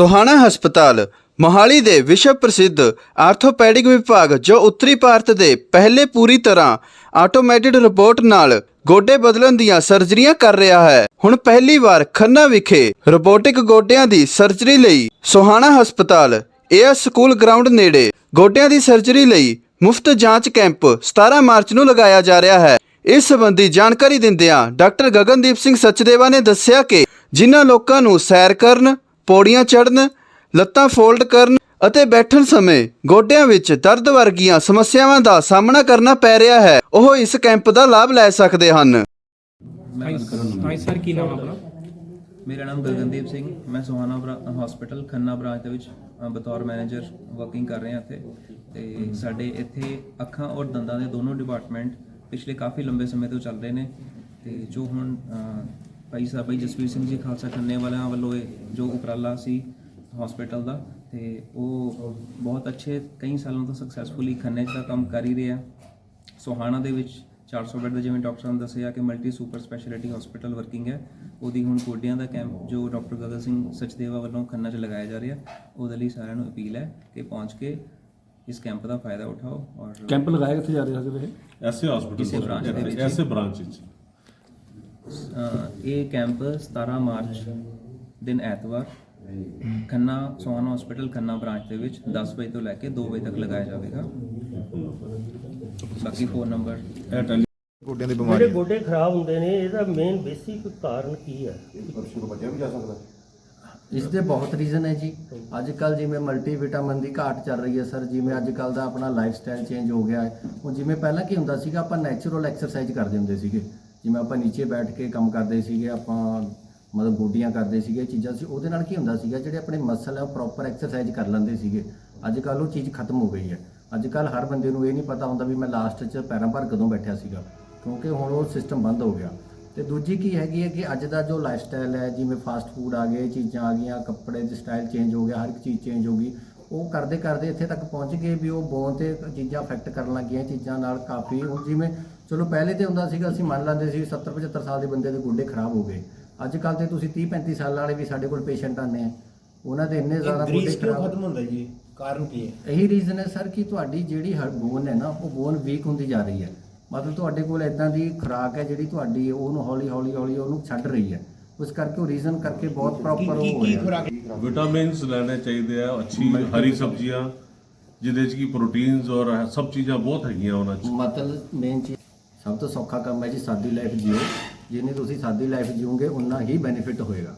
ਸੋਹਾਣਾ ਹਸਪਤਾਲ, ਮੋਹਾਲੀ ਦੇ ਵਿਸ਼ਵ ਪ੍ਰਸਿੱਧ ਆਰਥੋਪੈਡਿਕ ਵਿਭਾਗ, ਜੋ ਉੱਤਰੀ ਭਾਰਤ ਦੇ ਪਹਿਲੇ ਪੂਰੀ ਤਰ੍ਹਾਂ ਆਟੋਮੈਟਿਡ ਰੋਬੋਟ ਨਾਲ ਗੋਡੇ ਬਦਲਣ ਦੀਆਂ ਸਰਜਰੀਆਂ ਕਰ ਰਿਹਾ ਹੈ। ਹੁਣ ਪਹਿਲੀ ਵਾਰ ਖੰਨਾ ਵਿਖੇ ਰੋਬੋਟਿਕ ਗੋਡਿਆਂ ਦੀ ਸਰਜਰੀ ਲਈ ਸੋਹਾਣਾ ਹਸਪਤਾਲ ਏਐਸ ਸਕੂਲ ਗਰਾਊਂਡ ਨੇੜੇ ਗੋਡਿਆਂ ਦੀ ਸਰਜਰੀ ਲਈ ਮੁਫਤ ਜਾਂਚ ਕੈਂਪ 17 ਮਾਰਚ ਨੂੰ ਲਗਾਇਆ ਜਾ ਰਿਹਾ ਹੈ। ਇਸ ਸੰਬੰਧੀ ਜਾਣਕਾਰੀ ਦਿੰਦਿਆਂ ਡਾਕਟਰ ਗਗਨਦੀਪ ਸਿੰਘ ਸਚਦੇਵਾ ਨੇ ਦੱਸਿਆ ਕਿ ਜਿਨ੍ਹਾਂ ਲੋਕਾਂ ਨੂੰ ਸੈਰ ਕਰਨ ਪੌੜੀਆਂ ਚੜ੍ਹਨ ਲੱਤਾਂ ਫੋਲਡ ਕਰਨ ਅਤੇ ਬੈਠਣ ਸਮੇਂ ਗੋਡਿਆਂ ਵਿੱਚ ਦਰਦ ਵਰਗੀਆਂ ਸਮੱਸਿਆਵਾਂ ਦਾ ਸਾਹਮਣਾ ਕਰਨਾ ਪੈ ਰਿਹਾ ਹੈ। ਉਹ ਇਸ ਕੈਂਪ ਦਾ ਲਾਭ ਲੈ ਸਕਦੇ ਹਨ। ਹਾਂ ਸਰ ਕੀ ਨਾਮ ਆਪਣਾ? ਮੇਰਾ ਨਾਮ ਗਗਨਦੀਪ ਸਿੰਘ। ਮੈਂ ਸੋਹਾਣਾ ਹਸਪੀਟਲ ਖੰਨਾ ਬ੍ਰਾਂਚ ਦੇ ਵਿੱਚ ਬਤੌਰ ਮੈਨੇਜਰ ਵਰਕਿੰਗ ਕਰ ਰਿਹਾ ਇੱਥੇ। ਤੇ ਸਾਡੇ ਇੱਥੇ ਅੱਖਾਂ ਔਰ ਦੰਦਾਂ ਦੇ ਦੋਨੋਂ ਡਿਪਾਰਟਮੈਂਟ ਪਿਛਲੇ ਕਾਫੀ ਲੰਬੇ ਸਮੇਂ ਤੋਂ ਚੱਲ ਰਹੇ ਨੇ। ਤੇ ਜੋ ਹੁਣ ਭਾਈ ਸਾਹਿਬ ਭਾਈ ਜਸਵੀਰ ਸਿੰਘ ਜੀ ਖਾਲਸਾ ਖੰਨੇ ਵਾਲਿਆਂ ਵੱਲੋਂ ਇਹ ਜੋ ਉਪਰਾਲਾ ਸੀ ਹਸਪੀਟਲ ਦਾ ਤੇ ਉਹ ਬਹੁਤ ਅੱਛੇ ਕਈ ਸਾਲਾਂ ਤੋਂ ਸਕਸੈਸਫੁਲੀ ਖੰਨੇ 'ਚ ਦਾ ਕੰਮ ਕਰ ਹੀ ਰਿਹਾ। ਸੋਹਾਣਾ ਦੇ ਵਿੱਚ 400 ਬੈੱਡ ਦਾ ਜਿਵੇਂ ਡਾਕਟਰ ਸਾਹਿਬ ਨੇ ਦੱਸਿਆ ਕਿ multi super speciality hospital working ਹੈ। ਉਹਦੀ ਹੁਣ ਗੋਡਿਆਂ ਦਾ ਕੈਂਪ ਜੋ ਡਾਕਟਰ ਗਗਨ ਸਿੰਘ ਸਚਦੇਵਾ ਵੱਲੋਂ ਖੰਨਾ 'ਚ ਲਗਾਇਆ ਜਾ ਰਿਹਾ। ਉਹਦੇ ਲਈ ਸਾਰਿਆਂ ਨੂੰ ਅਪੀਲ ਹੈ ਕਿ ਪਹੁੰਚ ਕੇ ਇਸ ਕੈਂਪ ਦਾ ਫਾਇਦਾ ਉਠਾਓ ਔਰ ਕੈਂਪ ਲਗਾਇਆ ਕਿੱਥੇ ਜਾ ਰਿਹਾ ਸੀ ਇਹ? ਐਸੇ ਹਸਪੀਟਲ branch ਦੇ ਵਿੱਚ। ਐਸੇ ਬ੍ਰਾਂਚ ਵਿੱਚ। ਇਹ ਕੈਂਪ 17 ਮਾਰਚ ਦਿਨ ਐਤਵਾਰ ਖੰਨਾ ਸੋਹਾਣਾ ਹਸਪੀਟਲ ਖੰਨਾ ਬ੍ਰਾਂਚ ਦੇ ਵਿੱਚ 10 ਵਜੇ ਤੋਂ ਲੈ ਕੇ 2 ਵਜੇ ਤੱਕ ਲਗਾਇਆ ਜਾਵੇਗਾ। ਬਾਕੀ ਫੋਨ ਨੰਬਰ ਗੋਡਿਆਂ ਦੀ ਜਿਹੜੇ ਬਿਮਾਰੀ ਗੋਡੇ ਖਰਾਬ ਹੁੰਦੇ ਨੇ ਇਹਦਾ ਮੇਨ ਬੇਸਿਕ ਕਾਰਨ ਕੀ ਹੈ? ਇਸ ਦੇ ਬਹੁਤ ਰੀਜ਼ਨ ਹੈ ਜੀ। ਅੱਜ ਕੱਲ ਜਿਵੇਂ ਮਲਟੀ ਵਿਟਾਮਿਨ ਦੀ ਘਾਟ ਚੱਲ ਰਹੀ ਹੈ ਸਰ ਜਿਵੇਂ ਅੱਜ ਕੱਲ ਦਾ ਆਪਣਾ ਲਾਈਫ ਸਟਾਈਲ ਚੇਂਜ ਹੋ ਗਿਆ ਹੈ। ਹੁਣ ਜਿਵੇਂ ਪਹਿਲਾਂ ਕੀ ਹੁੰਦਾ ਸੀਗਾ ਆਪਾਂ ਨੈਚੁਰਲ ਐਕਸਰਸਾਈਜ਼ ਕਰਦੇ ਹੁੰਦੇ ਸੀਗੇ। ਜਿਵੇਂ ਆਪਾਂ ਨੀਚੇ ਬੈਠ ਕੇ ਕੰਮ ਕਰਦੇ ਸੀਗੇ, ਆਪਾਂ ਮਤਲਬ ਗੋਡੀਆਂ ਕਰਦੇ ਸੀਗੇ ਇਹ ਚੀਜ਼ਾਂ ਸੀ, ਉਹਦੇ ਨਾਲ ਕੀ ਹੁੰਦਾ ਸੀਗਾ, ਜਿਹੜੇ ਆਪਣੇ ਮਸਲ ਹੈ ਉਹ ਪ੍ਰੋਪਰ ਐਕਸਰਸਾਈਜ਼ ਕਰ ਲੈਂਦੇ ਸੀਗੇ। ਅੱਜ ਕੱਲ ਉਹ ਚੀਜ਼ ਖਤਮ ਹੋ ਗਈ ਹੈ। ਅੱਜ ਕੱਲ ਹਰ ਬੰਦੇ ਨੂੰ ਇਹ ਨਹੀਂ ਪਤਾ ਹੁੰਦਾ ਵੀ ਮੈਂ ਲਾਸਟ 'ਚ ਪੈਰਾਂ ਭਰ ਕਦੋਂ ਬੈਠਿਆ ਸੀਗਾ, ਕਿਉਂਕਿ ਹੁਣ ਉਹ ਸਿਸਟਮ ਬੰਦ ਹੋ ਗਿਆ। ਤੇ ਦੂਜੀ ਕੀ ਹੈਗੀ ਹੈ ਕਿ ਅੱਜ ਦਾ ਜੋ ਲਾਈਫ ਸਟਾਈਲ ਹੈ, ਜਿਵੇਂ ਫਾਸਟ ਫੂਡ ਆ ਗਏ ਚੀਜ਼ਾਂ ਆ ਗਈਆਂ, ਕੱਪੜੇ ਦੇ ਸਟਾਈਲ ਚੇਂਜ ਹੋ ਗਿਆ, ਹਰ ਇੱਕ ਚੀਜ਼ ਚੇਂਜ ਹੋ ਗਈ, ਉਹ ਕਰਦੇ ਕਰਦੇ ਇੱਥੇ ਤੱਕ ਪਹੁੰਚ ਗਏ ਵੀ ਉਹ ਬੋਨ ਤੇ ਚੀਜ਼ਾਂ ਅਫੈਕਟ ਕਰਨ ਲੱਗੀਆਂ, ਇਹ ਚੀਜ਼ਾਂ ਨਾਲ ਕਾਫੀ ਹੁਣ ਜਿਵੇਂ ਚਲੋ ਪਹਿਲੇ ਤੇ ਹੁੰਦਾ ਸੀਗਾ ਅਸੀਂ ਮੰਨ ਲੈਂਦੇ ਸੀ 70 75 ਸਾਲ ਦੇ ਬੰਦੇ ਦੇ ਗੁੱਡੇ ਖਰਾਬ ਹੋ ਗਏ। ਅੱਜ ਕੱਲ ਤੇ ਤੁਸੀਂ 30 35 ਸਾਲ ਵਾਲੇ ਵੀ ਸਾਡੇ ਕੋਲ ਪੇਸ਼ੈਂਟ ਆਨੇ ਆ। ਉਹਨਾਂ ਦੇ ਇੰਨੇ ਜ਼ਿਆਦਾ ਗੁੱਡੇ ਖਰਾਬ ਖਤਮ ਹੁੰਦਾ ਜੀ? ਕਾਰਨ ਕੀ ਹੈ? ਇਹੀ ਰੀਜ਼ਨ ਹੈ ਸਰ ਕਿ ਤੁਹਾਡੀ ਜਿਹੜੀ ਬੋਨ ਹੈ ਨਾ ਉਹ ਬੋਨ ਵੀਕ ਹੁੰਦੀ ਜਾ ਰਹੀ ਹੈ। ਮਤਲਬ ਤੁਹਾਡੇ ਕੋਲ ਇਦਾਂ ਦੀ ਖੁਰਾਕ ਹੈ ਜਿਹੜੀ ਤੁਹਾਡੀ ਉਹਨੂੰ ਹੌਲੀ ਹੌਲੀ ਹੌਲੀ ਉਹਨੂੰ ਛੱਡ ਰਹੀ ਹੈ। ਉਸ ਕਰਕੇ ਉਹ ਰੀਜ਼ਨ ਕਰਕੇ ਬਹੁਤ ਪ੍ਰੋਪਰ ਹੋ ਕੀ ਰਿਹਾ ਖੁਰਾਕ ਵਿਟਾਮਿਨਸ ਲੈਣੇ ਚਾਹੀਦੇ ਆ ਅੱਛੀ ਹਰੀ ਸਬਜ਼ੀਆਂ ਜਿਹਦੇ ਚ ਕੀ ਪ੍ਰੋਟੀਨਸ ਔਰ ਸਭ ਚੀਜ਼ਾਂ ਬਹੁਤ ਹੈਗੀਆਂ ਉਹਨਾਂ ਚ। ਮਤਲਬ ਮੇਨ ਚੀਜ਼ ਸਭ ਤੋਂ ਸੌਖਾ ਕੰਮ ਹੈ ਜੀ ਸਾਦੀ ਲਾਈਫ ਜਿਓ। ਜਿੰਨੀ ਤੁਸੀਂ ਸਾਦੀ ਲਾਈਫ ਜੀਓਗੇ ਉਨਾ ਹੀ ਬੈਨੀਫਿਟ ਹੋਏਗਾ।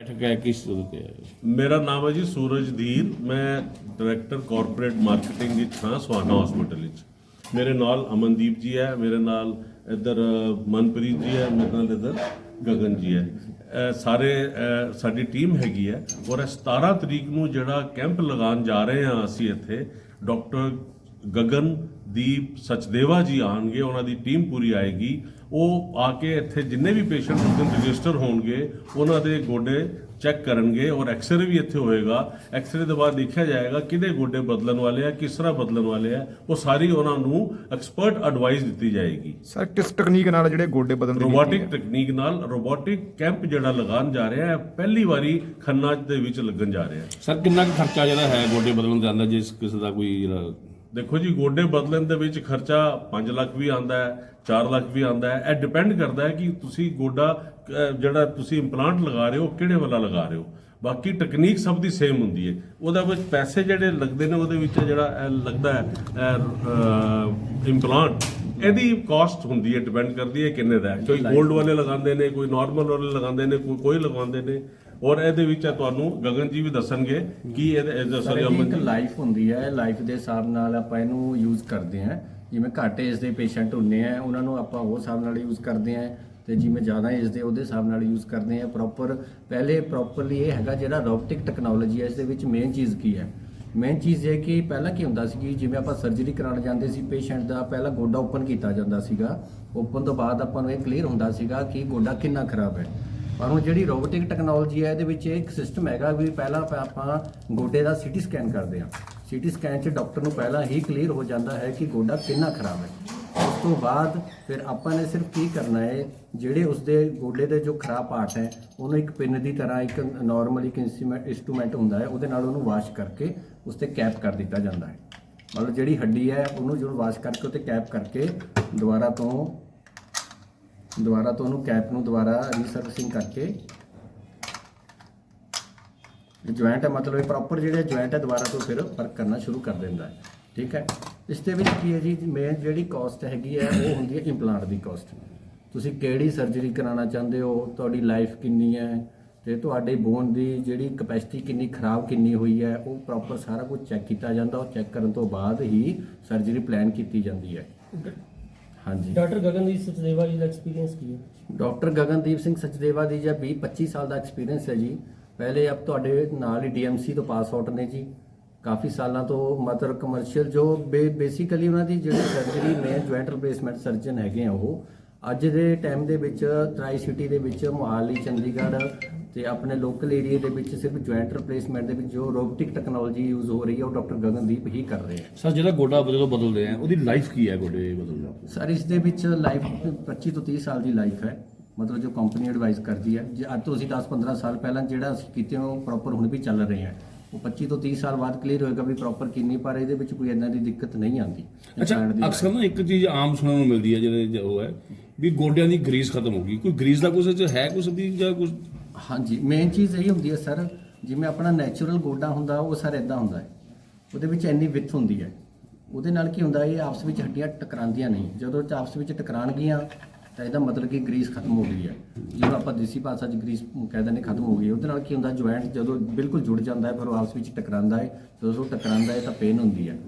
ਬੈਠਕ ਹੈ ਕਿਸ ਤੇ ਹੈ ਮੇਰਾ ਨਾਮ ਹੈ ਜੀ ਸੂਰਜ ਧੀਰ ਮੈਂ ਡਾਇਰੈਕਟਰ ਕਾਰਪੋਰੇਟ ਮਾਰਕੀਟਿੰਗ ਵਿੱਚ ਹਾਂ ਸਵਾਨਾ ਹਸਪੀਟਲ ਵਿੱਚ। ਮੇਰੇ ਨਾਲ ਅਮਨਦੀਪ ਜੀ ਹੈ ਮੇਰੇ ਨਾਲ ਇੱਧਰ ਮਨਪ੍ਰੀਤ ਜੀ ਹੈ ਮੇਰੇ ਨਾਲ ਇੱਧਰ ਗਗਨ ਜੀ ਹੈ। ਸਾਰੇ ਸਾਡੀ ਟੀਮ ਹੈਗੀ ਹੈ। ਔਰ ਇਹ 17 ਤਰੀਕ ਨੂੰ ਜਿਹੜਾ ਕੈਂਪ ਲਗਾਉਣ ਜਾ ਰਹੇ ਹਾਂ ਅਸੀਂ ਇੱਥੇ ਡਾਕਟਰ ਗਗਨ ਦੀਪ ਸਚਦੇਵਾ ਜੀ ਆਣਗੇ ਉਹਨਾਂ ਦੀ ਟੀਮ ਪੂਰੀ ਆਏਗੀ। ਉਹ ਆ ਕੇ ਇੱਥੇ ਜਿੰਨੇ ਵੀ ਪੇਸ਼ੈਂਟ ਉਸ ਦਿਨ ਰਜਿਸਟਰ ਹੋਣਗੇ ਉਹਨਾਂ ਦੇ ਗੋਡੇ ਚੈੱਕ ਕਰਨਗੇ ਔਰ ਐਕਸਰੇ ਵੀ ਇੱਥੇ ਹੋਏਗਾ। ਐਕਸਰੇ ਦੇ ਬਾਅਦ ਦੇਖਿਆ ਜਾਏਗਾ ਕਿਹਦੇ ਗੋਡੇ ਬਦਲਣ ਵਾਲੇ ਆ ਕਿਸ ਤਰ੍ਹਾਂ ਬਦਲਣ ਵਾਲੇ ਆ। ਉਹ ਸਾਰੀ ਉਹਨਾਂ ਨੂੰ ਐਕਸਪਰਟ ਐਡਵਾਈਸ ਦਿੱਤੀ ਜਾਏਗੀ। ਸਰ ਕਿਸ ਟੈਕਨੀਕ ਨਾਲ ਜਿਹੜੇ ਗੋਡੇ ਬਦਲਣ ਦੀ ਰੋਬੋਟਿਕ ਟੈਕਨੀਕ ਨਾਲ ਰੋਬੋਟਿਕ ਕੈਂਪ ਜਿਹੜਾ ਲਗਾਉਣ ਜਾ ਰਿਹਾ ਹੈ ਪਹਿਲੀ ਵਾਰੀ ਖੰਨਾ ਦੇ ਵਿੱਚ ਲੱਗਣ ਜਾ ਰਿਹਾ ਹੈ। ਸਰ ਕਿੰਨਾ ਕੁ ਖਰਚਾ ਜਿਹੜਾ ਹੈ ਗੋਡੇ ਬਦਲਣ ਦਾ ਜਿਸ ਕਿਸੇ ਦਾ ਕੋਈ ਜਿਹੜਾ ਦੇਖੋ ਜੀ ਗੋਡੇ ਬਦਲਣ ਦੇ ਵਿੱਚ ਖਰਚਾ 5 ਲੱਖ ਵੀ ਆਂਦਾ ਹੈ 4 ਲੱਖ ਵੀ ਆਂਦਾ ਹੈ। ਇਹ ਡਿਪੈਂਡ ਕਰਦਾ ਹੈ ਕਿ ਤੁਸੀਂ ਗੋਡਾ ਜਿਹੜਾ ਤੁਸੀਂ ਇੰਪਲਾਂਟ ਲਗਾ ਰਹੇ ਹੋ ਕਿਹੜੇ ਵਾਲਾ ਲਗਾ ਰਹੇ ਹੋ। ਬਾਕੀ ਟੈਕਨੀਕ ਸਭ ਦੀ ਸੇਮ ਹੁੰਦੀ ਹੈ। ਉਹਦੇ ਵਿੱਚ ਪੈਸੇ ਜਿਹੜੇ ਲੱਗਦੇ ਨੇ ਉਹਦੇ ਵਿੱਚ ਜਿਹੜਾ ਲੱਗਦਾ ਹੈ ਇੰਪਲਾਂਟ ਇਹਦੀ ਕਾਸਟ ਹੁੰਦੀ ਹੈ ਡਿਪੈਂਡ ਕਰਦੀ ਹੈ ਕਿੰਨੇ ਦਾ ਕੋਈ 골ਡ ਵਾਲੇ ਲਗਾਉਂਦੇ ਨੇ ਕੋਈ ਨਾਰਮਲ ਵਾਲੇ ਲਗਾਉਂਦੇ ਨੇ ਕੋਈ ਕੋਈ ਲਗਾਉਂਦੇ ਨੇ। ਔਰ ਇਹਦੇ ਵਿੱਚ ਤੁਹਾਨੂੰ ਗਗਨ ਜੀ ਵੀ ਦੱਸਣਗੇ ਕਿ ਇਹਦੇ ਸਰ ਸੌਰੀ ਅਮਨ ਇੱਕ ਜੀ। ਲਾਈਫ ਹੁੰਦੀ ਹੈ ਲਾਈਫ ਦੇ ਹਿਸਾਬ ਨਾਲ ਆਪਾਂ ਇਹਨੂੰ ਯੂਜ਼ ਕਰਦੇ ਹਾਂ। ਜਿਵੇਂ ਘੱਟ ਏਜ ਦੇ ਪੇਸ਼ੈਂਟ ਹੁੰਦੇ ਆ ਉਹਨਾਂ ਨੂੰ ਆਪਾਂ ਉਹ ਹਿਸਾਬ ਨਾਲ ਯੂਜ਼ ਕਰਦੇ ਹਾਂ ਤੇ ਜਿਵੇਂ ਜ਼ਿਆਦਾ ਏਜ ਦੇ ਉਹਦੇ ਹਿਸਾਬ ਨਾਲ ਯੂਜ਼ ਕਰਦੇ ਆ ਪ੍ਰੋਪਰ ਪਹਿਲੇ ਪ੍ਰੋਪਰਲੀ ਇਹ ਹੈਗਾ ਜਿਹੜਾ ਰੋਬੋਟਿਕ ਟੈਕਨੋਲੋਜੀ ਹੈ ਇਸ ਦੇ ਵਿੱਚ ਮੇਨ ਚੀਜ਼ ਕੀ ਹੈ? ਮੇਨ ਚੀਜ਼ ਇਹ ਕਿ ਪਹਿਲਾਂ ਕੀ ਹੁੰਦਾ ਸੀ ਕਿ ਜਿਵੇਂ ਆਪਾਂ ਸਰਜਰੀ ਕਰਾਉਣ ਜਾਂਦੇ ਸੀ ਪੇਸ਼ੈਂਟ ਦਾ ਪਹਿਲਾਂ ਗੋਡਾ ਓਪਨ ਕੀਤਾ ਜਾਂਦਾ ਸੀਗਾ। ਓਪਨ ਤੋਂ ਬਾਅਦ ਆਪਾਂ ਨੂੰ ਇਹ ਕਲੀਅਰ ਹੁੰਦਾ ਸੀਗਾ ਕਿ ਗੋਡਾ ਕਿੰਨਾ ਖਰਾਬ ਹੈ। ਪਰ ਹੁਣ ਜਿਹੜੀ ਰੋਬੋਟਿਕ ਟੈਕਨੋਲੋਜੀ ਹੈ, ਇਹਦੇ ਵਿੱਚ ਇੱਕ ਸਿਸਟਮ ਹੈਗਾ ਵੀ ਪਹਿਲਾਂ ਆਪਾਂ- ਗੋਡੇ ਦਾ ਸੀਟੀ ਸਕੈਨ ਕਰਦੇ ਹਾਂ। ਸੀਟੀ ਸਕੈਨ 'ਚ ਡਾਕਟਰ ਨੂੰ ਪਹਿਲਾਂ ਹੀ ਕਲੀਅਰ ਹੋ ਜਾਂਦਾ ਹੈ ਕਿ ਗੋਡਾ ਕਿੰਨਾ ਖਰਾਬ ਹੈ। ਉਸ ਤੋਂ ਬਾਅਦ ਫਿਰ ਆਪਾਂ ਨੇ ਸਿਰਫ ਕੀ ਕਰਨਾ ਹੈ, ਜਿਹੜੇ ਉਸਦੇ ਗੋਡੇ ਦੇ ਜੋ ਖਰਾਬ ਪਾਰਟ ਹੈ, ਉਹਨੂੰ ਇੱਕ ਪਿੰਨ ਦੀ ਤਰ੍ਹਾਂ ਇੱਕ ਨਾਰਮਲ ਇੱਕ ਇੰਸਟਰੂਮੈਂਟ ਹੁੰਦਾ ਹੈ, ਉਹਦੇ ਨਾਲ ਉਹਨੂੰ ਵਾਸ਼ ਕਰਕੇ ਉਸ ਤੇ ਕੈਪ ਕਰ ਦਿੱਤਾ ਜਾਂਦਾ ਹੈ। ਮਤਲਬ ਜਿਹੜੀ ਹੱਡੀ ਹੈ, ਉਹਨੂੰ ਜਦੋਂ ਵਾਸ਼ ਕਰਕੇ ਉੱਤੇ ਕੈਪ ਕਰਕੇ ਦੁਬਾਰਾ ਤੋਂ ਦੁਬਾਰਾ ਤੋਂ ਉਹਨੂੰ ਕੈਪ ਨੂੰ ਦੁਬਾਰਾ ਰੀਸਰਵਿਸਿੰਗ ਕਰਕੇ। ਜੁਆਇੰਟ ਹੈ, ਮਤਲਬ ਇਹ ਪ੍ਰੋਪਰ ਜਿਹੜੇ ਜੁਆਇੰਟ ਹੈ, ਦੁਬਾਰਾ ਤੋਂ ਫਿਰ ਵਰਕ ਕਰਨਾ ਸ਼ੁਰੂ ਕਰ ਦਿੰਦਾ ਹੈ। ਠੀਕ ਹੈ? ਇਸ ਦੇ ਵਿੱਚ ਕੀ ਹੈ ਜੀ? ਮੇਨ ਜਿਹੜੀ ਕਾਸਟ ਹੈਗੀ ਹੈ, ਉਹ ਹੁੰਦੀ ਹੈ ਇੰਪਲਾਂਟ ਦੀ ਕਾਸਟ ਤੁਸੀਂ ਕਿਹੜੀ ਸਰਜਰੀ ਕਰਾਉਣਾ ਚਾਹੁੰਦੇ ਹੋ? ਤੁਹਾਡੀ ਲਾਈਫ ਕਿੰਨੀ ਹੈ? ਤੇ ਤੁਹਾਡੇ ਬੋਨ ਦੀ ਜਿਹੜੀ ਕਪੈਸਿਟੀ ਕਿੰਨੀ ਖਰਾਬ, ਕਿੰਨੀ ਹੋਈ ਹੈ, ਉਹ ਪ੍ਰੋਪਰ ਸਾਰਾ ਕੁਝ ਚੈੱਕ ਕੀਤਾ ਜਾਂਦਾ। ਉਹ ਚੈੱਕ ਕਰਨ ਤੋਂ ਬਾਅਦ ਹੀ ਸਰਜਰੀ ਪਲਾਨ ਕੀਤੀ ਜਾਂਦੀ ਹੈ। ਹਾਂਜੀ। ਡਾਕਟਰ ਗਗਨਦੀਪ ਸਚਦੇਵਾ ਜੀ ਦਾ ਐਕਸਪੀਰੀਅੰਸ ਕੀ ਹੈ? ਡਾਕਟਰ ਗਗਨਦੀਪ ਸਿੰਘ ਸਚਦੇਵਾ ਦੀ ਜਾਂ 20 25 ਸਾਲ ਦਾ ਐਕਸਪੀਰੀਅੰਸ ਹੈ ਜੀ। ਪਹਿਲੇ ਆਪ ਤੁਹਾਡੇ ਨਾਲ ਹੀ ਡੀਐਮਸੀ ਤੋਂ ਪਾਸ ਆਊਟ ਨੇ ਜੀ। ਕਾਫੀ ਸਾਲਾਂ ਤੋਂ ਮਤਲਬ ਕਮਰਸ਼ੀਅਲ ਜੋ ਬੇਸਿਕਲੀ ਉਹਨਾਂ ਦੀ ਜਿਹੜੀ surgery main joint replacement surgeon ਹੈਗੇ ਆ ਉਹ। ਅੱਜ ਦੇ ਟਾਈਮ ਦੇ ਵਿੱਚ ਟਰਾਈ ਸਿਟੀ ਦੇ ਵਿੱਚ ਮੋਹਾਲੀ ਚੰਡੀਗੜ੍ਹ ਤੇ ਆਪਣੇ ਲੋਕਲ ਏਰੀਆ ਦੇ ਵਿੱਚ ਸਿਰਫ ਜੁਆਇੰਟ ਰਿਪਲੇਸਮੈਂਟ ਦੇ ਵਿੱਚ ਜੋ ਰੋਬੋਟਿਕ ਟੈਕਨੋਲੋਜੀ ਯੂਜ਼ ਹੋ ਰਹੀ ਹੈ ਉਹ ਡਾਕਟਰ ਗਗਨਦੀਪ ਹੀ ਕਰ ਰਹੇ ਆ ਸਰ ਜਿਹੜਾ ਗੋਡਾ ਜਦੋਂ ਬਦਲਦੇ ਆ ਉਹਦੀ ਲਾਈਫ ਕੀ ਹੈ ਗੋਡੇ ਬਦਲਣ ਸਰ ਇਸ ਦੇ ਵਿੱਚ ਲਾਈਫ 25 ਤੋਂ 30 ਸਾਲ ਦੀ ਲਾਈਫ ਹੈ। ਮਤਲਬ ਜੋ ਕੰਪਨੀ ਐਡਵਾਈਸ ਕਰਦੀ ਹੈ ਜੇ ਅੱਜ ਤੋਂ ਅਸੀਂ 10-15 ਸਾਲ ਪਹਿਲਾਂ ਜਿਹੜਾ ਅਸੀਂ ਕੀਤੇ ਉਹ ਪ੍ਰੋਪਰ ਹੁਣ ਵੀ ਚੱਲ ਰਹੇ ਹੈ। ਉਹ 25 ਤੋਂ 30 ਸਾਲ ਬਾਅਦ ਕਲੀਅਰ ਹੋਏਗਾ ਵੀ ਪ੍ਰੋਪਰ ਕਿੰਨੀ ਪਰ ਇਹਦੇ ਵਿੱਚ ਕੋਈ ਇਦਾਂ ਦੀ ਦਿੱਕਤ ਨਹੀਂ ਆਉਂਦੀ। ਅੱਛਾ ਅਕਸਰ ਨਾ ਇੱਕ ਚੀਜ਼ ਆਮ ਸੁਣਨ ਨੂੰ ਮਿਲਦੀ ਹੈ ਜਿਹੜੇ ਉਹ ਹੈ ਵੀ ਗੋਡਿਆਂ ਦੀ ਗਰੀਸ ਖਤਮ ਹੋ ਗਈ। ਕੋਈ ਗਰੀਸ ਦਾ ਕੁਝ ਹੈ ਕੁਝ ਵੀ ਜਾਂ ਕੁਝ ਹਾਂਜੀ ਮੇਨ ਚੀਜ਼ ਇਹ ਹੁੰਦੀ ਹੈ ਸਰ, ਜਿਵੇਂ ਆਪਣਾ ਨੈਚੁਰਲ ਗੋਡਾ ਹੁੰਦਾ, ਉਹ ਸਰ ਇਦਾਂ ਹੁੰਦਾ ਹੈ। ਉਹਦੇ ਵਿੱਚ ਇੰਨੀ ਵਿੱਥ ਹੁੰਦੀ ਹੈ। ਉਹਦੇ ਨਾਲ ਕੀ ਹੁੰਦਾ, ਇਹ ਆਪਸ ਵਿੱਚ ਹੱਡੀਆਂ ਟਕਰਾਉਂਦੀਆਂ ਨਹੀਂ। ਜਦੋਂ ਇਹ ਆਪਸ ਵਿੱਚ ਟਕਰਾਣਗੀਆਂ ਤਾਂ ਇਹਦਾ ਮਤਲਬ ਕਿ ਗਰੀਸ ਖਤਮ ਹੋ ਗਈ ਹੈ। ਜਿਵੇਂ ਆਪਾਂ ਦੇਸੀ ਭਾਸ਼ਾ 'ਚ ਗਰੀਸ ਕਹਿ ਦਿੰਦੇ, ਖਤਮ ਹੋ ਗਈ ਹੈ। ਉਹਦੇ ਨਾਲ ਕੀ ਹੁੰਦਾ ਜੁਆਇੰਟ ਜਦੋਂ ਬਿਲਕੁਲ ਜੁੜ ਜਾਂਦਾ ਹੈ, ਫਿਰ ਉਹ ਆਪਸ ਵਿੱਚ ਟਕਰਾਉਂਦਾ ਹੈ। ਜਦੋਂ ਉਹ ਟਕਰਾਉਂਦਾ ਹੈ, ਤਾਂ ਪੇਨ ਹੁੰਦੀ ਹੈ।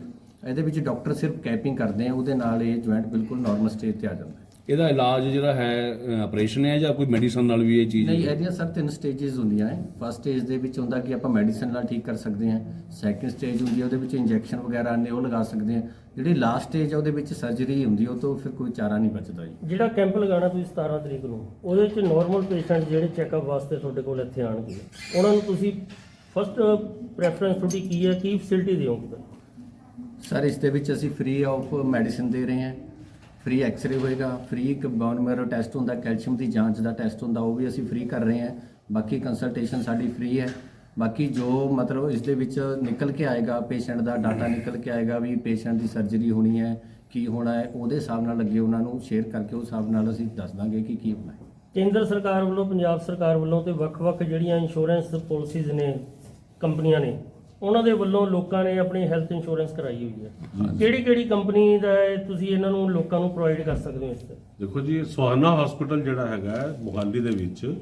ਇਹਦੇ ਵਿੱਚ ਡਾਕਟਰ ਸਿਰਫ ਕੈਪਿੰਗ ਕਰਦੇ ਆ, ਉਹਦੇ ਨਾਲ ਇਹ ਜੁਆਇੰਟ ਬਿਲਕੁਲ ਨਾਰਮਲ ਸਟੇਜ ਤੇ ਆ ਜਾਂਦਾ ਹੈ। ਇਹਦਾ ਇਲਾਜ ਜਿਹੜਾ ਹੈ ਆਪਰੇਸ਼ਨ ਹੈ ਜਾਂ ਕੋਈ ਮੈਡੀਸਨ ਨਾਲ ਵੀ ਇਹ ਚੀਜ਼ ਨਹੀਂ ਇਹਦੀਆਂ ਸਰ ਤਿੰਨ ਸਟੇजेस ਹੁੰਦੀਆਂ ਹੈ ਫਸਟ ਸਟੇਜ ਦੇ ਵਿੱਚ ਹੁੰਦਾ ਕਿ ਆਪਾਂ ਮੈਡੀਸਨ ਨਾਲ ਠੀਕ ਕਰ ਸਕਦੇ ਹਾਂ। ਸੈਕੰਡ ਸਟੇਜ ਹੁੰਦੀ ਹੈ ਉਹਦੇ ਵਿੱਚ ਇੰਜੈਕਸ਼ਨ ਵਗੈਰਾ ਨੇ ਉਹ ਲਗਾ ਸਕਦੇ ਹਾਂ। ਜਿਹੜੀ ਲਾਸਟ ਸਟੇਜ ਹੈ ਉਹਦੇ ਵਿੱਚ ਸਰਜਰੀ ਹੁੰਦੀ ਉਹ ਤੋਂ ਫਿਰ ਕੋਈ ਚਾਰਾ ਨਹੀਂ ਬਚਦਾ ਜੀ। ਜਿਹੜਾ ਕੈਂਪ ਲਗਾਉਣਾ ਤੁਸੀਂ 17 ਤਰੀਕ ਨੂੰ ਉਹਦੇ ਵਿੱਚ ਨਾਰਮਲ ਪੇਸ਼ੈਂਟ ਜਿਹੜੇ ਚੈੱਕਅਪ ਵਾਸਤੇ ਤੁਹਾਡੇ ਕੋਲ ਇੱਥੇ ਆਣਗੇ ਉਹਨਾਂ ਨੂੰ ਤੁਸੀਂ ਫਸਟ ਪ੍ਰੈਫਰੈਂਸ ਤੁਹਾਡੀ ਕੀ ਹੈ? ਕੀ ਫੈਸਿਲਿਟੀ ਦਿਓਗੇ? ਸਰ ਇਸ ਦੇ ਵਿੱਚ ਅਸੀਂ ਫ੍ਰੀ ਆਫ ਮੈਡੀਸਿਨ ਦੇ ਰਹੇ ਹਾਂ। ਫ੍ਰੀ ਐਕਸ-ਰੇ ਹੋਏਗਾ ਫ੍ਰੀ ਇੱਕ ਬੋਨ ਮੈਰੋ ਟੈਸਟ ਹੁੰਦਾ ਕੈਲਸ਼ੀਅਮ ਦੀ ਜਾਂਚ ਦਾ ਟੈਸਟ ਹੁੰਦਾ, ਉਹ ਵੀ ਅਸੀਂ ਫ੍ਰੀ ਕਰ ਰਹੇ ਹਾਂ। ਬਾਕੀ ਕੰਸਲਟੇਸ਼ਨ ਸਾਡੀ ਫ੍ਰੀ ਹੈ। ਬਾਕੀ ਜੋ ਮਤਲਬ ਇਸ ਦੇ ਵਿੱਚ ਨਿਕਲ ਕੇ ਆਏਗਾ ਪੇਸ਼ੈਂਟ ਦਾ ਡਾਟਾ ਨਿਕਲ ਕੇ ਆਏਗਾ ਵੀ ਪੇਸ਼ੈਂਟ ਦੀ ਸਰਜਰੀ ਹੋਣੀ ਹੈ, ਕੀ ਹੋਣਾ ਹੈ, ਉਹਦੇ ਹਿਸਾਬ ਨਾਲ ਅੱਗੇ ਉਹਨਾਂ ਨੂੰ ਸ਼ੇਅਰ ਕਰਕੇ ਉਸ ਹਿਸਾਬ ਨਾਲ ਅਸੀਂ ਦੱਸ ਦਾਂਗੇ ਕਿ ਕੀ ਹੋਣਾ ਹੈ। ਕੇਂਦਰ ਸਰਕਾਰ ਵੱਲੋਂ, ਪੰਜਾਬ ਸਰਕਾਰ ਵੱਲੋਂ ਤੇ ਵੱਖ-ਵੱਖ ਜਿਹੜੀਆਂ ਇੰਸ਼ੋਰੈਂਸ ਪਾਲਿਸੀਜ਼ ਨੇ, ਕੰਪਨੀਆਂ ਨੇ ਉਹਨਾਂ ਦੇ ਵੱਲੋਂ ਲੋਕਾਂ ਨੇ ਆਪਣੀ ਹੈਲਥ ਇੰਸ਼ੋਰੈਂਸ ਕਰਾਈ ਹੋਈ ਹੈ। ਕਿਹੜੀ-ਕਿਹੜੀ ਕੰਪਨੀ ਦਾ ਇਹ ਤੁਸੀਂ ਇਹਨਾਂ ਨੂੰ ਲੋਕਾਂ ਨੂੰ ਪ੍ਰੋਵਾਈਡ ਕਰ ਸਕਦੇ ਹੋ ਇਸ ਤੇ? ਦੇਖੋ ਜੀ ਸੁਹਾਨਾ ਹਸਪੀਟਲ ਜਿਹੜਾ ਹੈਗਾ ਹੈ, ਮੁਹਾਲੀ ਦੇ ਵਿੱਚ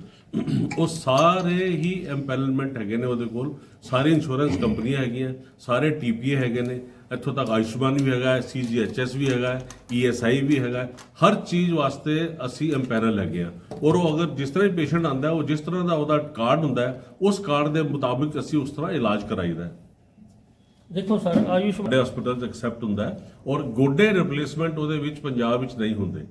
ਉਹ ਸਾਰੇ ਹੀ ਐਮਪੈਨਲਮੈਂਟ ਹੈਗੇ ਨੇ ਉਹਦੇ ਕੋਲ। ਸਾਰੀ ਇੰਸ਼ੋਰੈਂਸ ਕੰਪਨੀਆਂ ਹੈਗੀਆਂ ਸਾਰੇ ਟੀਪੀਏ ਹੈਗੇ ਨੇ। ਇੱਥੋਂ ਤੱਕ ਆਯੁਸ਼ਮਾਨ ਵੀ ਹੈਗਾ ਹੈ ਸੀਜੀਐਚਐਸ ਵੀ ਹੈਗਾ ਹੈ ਈਐਸਆਈ ਵੀ ਹੈਗਾ। ਹਰ ਚੀਜ਼ ਵਾਸਤੇ ਅਸੀਂ ਐਮਪੈਨਲ ਹੈਗੇ ਆ ਔਰ ਉਹ ਅਗਰ ਜਿਸ ਤਰ੍ਹਾਂ ਹੀ ਪੇਸ਼ੈਂਟ ਆਂਦਾ ਉਹ ਜਿਸ ਤਰ੍ਹਾਂ ਦਾ ਉਹਦਾ ਕਾਰਡ ਹੁੰਦਾ ਹੈ ਉਸ ਕਾਰਡ ਦੇ ਮੁਤਾਬਿਕ ਅਸੀਂ ਉਸ ਤਰ੍ਹਾਂ ਇਲਾਜ ਕਰਾਈਦਾ ਹੈ। ਦੇਖੋ ਸਰ ਆਯੁਸ਼ ਵੱਡੇ ਹਸਪੀਟਲ 'ਚ ਐਕਸੈਪਟ ਹੁੰਦਾ ਹੈ ਔਰ ਗੋਡੇ ਰਿਪਲੇਸਮੈਂਟ ਉਹਦੇ ਵਿੱਚ ਪੰਜਾਬ ਵਿੱਚ ਨਹੀਂ ਹੁੰਦੇ।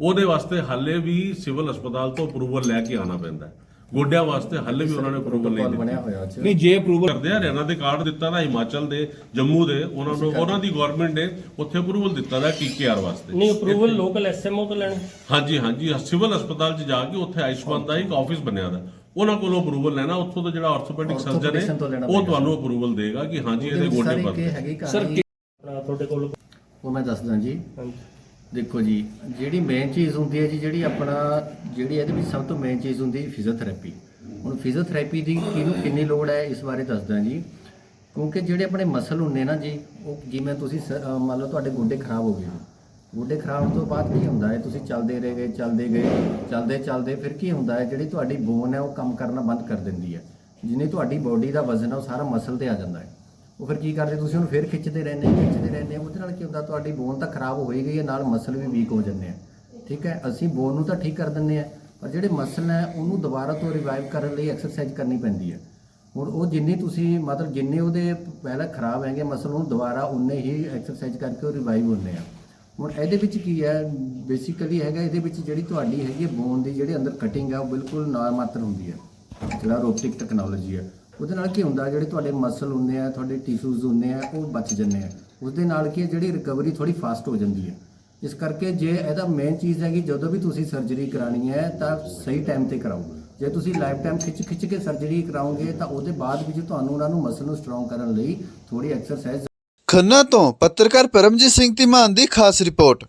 ਉਹਦੇ ਵਾਸਤੇ ਹਾਲੇ ਵੀ ਸਿਵਲ ਹਸਪਤਾਲ ਤੋਂ ਅਪਰੂਵਲ ਲੈ ਕੇ ਆਉਣਾ ਪੈਂਦਾ ਹੈ। ਗੋਡਿਆਂ ਵਾਸਤੇ ਹਾਲੇ ਵੀ ਉਹਨਾਂ ਨੇ ਅਪਰੂਵਲ ਨਹੀਂ ਦਿੱਤੀ। ਨਹੀਂ ਜੇ ਅਪਰੂਵਲ ਕਰਦੇ ਆ ਹਰਿਆਣਾ ਦੇ ਕਾਰਡ ਦਿੱਤਾ ਨਾ ਹਿਮਾਚਲ ਦੇ ਜੰਮੂ ਦੇ ਉਹਨਾਂ ਨੂੰ ਉਹਨਾਂ ਦੀ ਗਵਰਨਮੈਂਟ ਨੇ ਉੱਥੇ ਅਪਰੂਵਲ ਦਿੱਤਾ ਦਾ ਟੀਕੇਆਰ ਵਾਸਤੇ। ਨਹੀਂ ਅਪਰੂਵਲ ਲੋਕਲ ਐਸਐਮਓ ਤੋਂ ਲੈਣੀ। ਹਾਂਜੀ ਹਾਂਜੀ ਸਿਵਲ ਹਸਪਤਾਲ 'ਚ ਜਾ ਕੇ ਉੱਥੇ ਆਯੁਸ਼ਮਾਨ ਦਾ ਇੱਕ ਆਫਿਸ ਬਣਿਆ ਦਾ। ਉਹਨਾਂ ਕੋਲੋਂ ਅਪਰੂਵਲ ਲੈਣਾ ਉੱਥੋਂ ਦਾ ਜਿਹੜਾ ਆਰਥੋਪੈਡਿਕ ਸਰਜਨ ਹੈ ਉਹ। ਤੁਹਾਨੂੰ ਅਪਰੂਵਲ ਦੇਗਾ ਕਿ ਹਾਂਜੀ ਇਹਦੇ ਗੋਡੇ ਸਾਰੀ ਪਰ ਆਪਣਾ ਤੁਹਾਡੇ ਕੋਲ ਉਹ ਮੈਂ ਦੱਸਦਾ ਜੀ। ਹਾਂਜੀ। ਦੇਖੋ ਜੀ, ਜਿਹੜੀ ਮੇਨ ਚੀਜ਼ ਹੁੰਦੀ ਹੈ ਜੀ, ਜਿਹੜੀ ਆਪਣਾ, ਜਿਹੜੀ ਇਹਦੇ ਵਿੱਚ ਸਭ ਤੋਂ ਮੇਨ ਚੀਜ਼ ਹੁੰਦੀ ਹੈ ਫਿਜ਼ੀਓਥੈਰੇਪੀ ਹੁਣ ਫਿਜ਼ੀਓਥੈਰੇਪੀ ਦੀ ਕਿਹਨੂੰ ਕਿੰਨੀ ਲੋੜ ਹੈ, ਇਸ ਬਾਰੇ ਦੱਸਦਾ ਜੀ। ਕਿਉਂਕਿ ਜਿਹੜੇ ਆਪਣੇ ਮਸਲ ਹੁੰਦੇ ਨਾ ਜੀ, ਉਹ ਜਿਵੇਂ ਤੁਸੀਂ ਸ- ਅਹ ਮੰਨ ਲਓ ਤੁਹਾਡੇ ਗੋਡੇ ਖਰਾਬ ਹੋ ਗਏ ਗੋਡੇ ਖਰਾਬ ਤੋਂ ਬਾਅਦ ਕੀ ਹੁੰਦਾ ਹੈ, ਤੁਸੀਂ ਚੱਲਦੇ ਰਹੇ ਗਏ ਚੱਲਦੇ ਗਏ, ਚੱਲਦੇ ਚੱਲਦੇ, ਫਿਰ ਕੀ ਹੁੰਦਾ ਹੈ, ਜਿਹੜੀ ਤੁਹਾਡੀ ਬੋਨ ਹੈ, ਉਹ ਕੰਮ ਕਰਨਾ ਬੰਦ ਕਰ ਦਿੰਦੀ ਹੈ। ਜਿੰਨੀ ਤੁਹਾਡੀ ਬੋਡੀ ਦਾ ਵਜ਼ਨ ਹੈ, ਉਹ ਸਾਰਾ ਮਸਲ ਤੇ ਆ ਜਾਂਦਾ ਹੈ। ਉਹ ਫਿਰ ਕੀ ਕਰਦੇ? ਤੁਸੀਂ ਉਹਨੂੰ ਫਿਰ ਖਿੱਚਦੇ ਰਹਿੰਦੇ ਖਿੱਚਦੇ ਰਹਿੰਦੇ ਉਹਦੇ ਨਾਲ ਕੀ ਹੁੰਦਾ? ਤੁਹਾਡੀ ਬੋਨ ਤਾਂ ਖਰਾਬ ਹੋ ਹੀ ਗਈ ਹੈ, ਨਾਲ ਮਸਲ ਵੀ ਵੀਕ ਹੋ ਜਾਂਦੇ ਆ। ਠੀਕ ਹੈ? ਅਸੀਂ ਬੋਨ ਨੂੰ ਤਾਂ ਠੀਕ ਕਰ ਦਿੰਦੇ ਆ, ਪਰ ਜਿਹੜੇ ਮਸਲ ਹੈ, ਉਹਨੂੰ ਦੁਬਾਰਾ ਤੋਂ ਰਿਵਾਈਵ ਕਰਨ ਲਈ ਐਕਸਰਸਾਈਜ਼ ਕਰਨੀ ਪੈਂਦੀ ਹੈ। ਹੁਣ ਉਹ ਜਿੰਨੀ ਤੁਸੀਂ, ਮਤਲਬ ਜਿੰਨੇ ਉਹਦੇ ਪਹਿਲਾਂ ਖਰਾਬ ਹੈਗੇ ਮਸਲ ਨੂੰ ਦੁਬਾਰਾ ਉਨੇ ਹੀ ਐਕਸਰਸਾਈਜ਼ ਕਰਕੇ ਉਹ ਰਿਵਾਈਵ ਹੁੰਦੇ ਆ। ਹੁਣ ਇਹਦੇ ਵਿੱਚ ਕੀ ਹੈ? ਬੇਸਿਕਲੀ ਹੈਗਾ, ਇਹਦੇ ਵਿੱਚ ਜਿਹੜੀ ਤੁਹਾਡੀ ਹੈਗੀ ਬੋਨ ਦੀ ਜਿਹੜੀ ਅੰਦਰ ਕਟਿੰਗ ਹੈ, ਉਹ ਬਿਲਕੁਲ ਨਾ ਮਾਤਰ ਹੁੰਦੀ ਹੈ। ਜਿਹੜਾ ਰੋਬੋਟਿਕ ਟੈਕਨੋਲੋਜੀ ਹੈ। ਉਹਦੇ ਨਾਲ ਕੀ ਹੁੰਦਾ, ਜਿਹੜੇ ਤੁਹਾਡੇ ਮਸਲ ਹੁੰਦੇ ਆ, ਤੁਹਾਡੇ ਟਿਸ਼ੂਜ਼ ਹੁੰਦੇ ਆ, ਉਹ ਬਚ ਜਾਂਦੇ ਆ। ਉਸਦੇ ਨਾਲ ਕੀ ਹੈ ਜਿਹੜੀ ਰਿਕਵਰੀ ਥੋੜੀ ਫਾਸਟ ਹੋ ਜਾਂਦੀ ਹੈ ਇਸ ਕਰਕੇ ਜੇ ਇਹਦਾ ਮੇਨ ਚੀਜ਼ ਹੈ ਕਿ ਜਦੋਂ ਵੀ ਤੁਸੀਂ ਸਰਜਰੀ ਕਰਾਣੀ ਹੈ, ਤਾਂ ਸਹੀ ਟਾਈਮ ਤੇ ਕਰਾਓ। ਜੇ ਤੁਸੀਂ ਲਾਈਫ ਟਾਈਮ ਖਿੱਚ ਖਿੱਚ ਕੇ ਸਰਜਰੀ ਕਰਾਓਗੇ, ਤਾਂ ਉਹਦੇ ਬਾਅਦ ਵਿੱਚ ਤੁਹਾਨੂੰ ਉਹਨਾਂ ਨੂੰ ਮਸਲ ਨੂੰ ਸਟਰੋਂਗ ਕਰਨ ਲਈ ਥੋੜੀ ਐਕਸਰਸਾਈਜ਼ ਖੰਨਾ ਤੋਂ ਪੱਤਰਕਾਰ ਪਰਮਜੀਤ ਸਿੰਘ ਧੀਮਾਨ ਦੀ ਖਾਸ ਰਿਪੋਰਟ।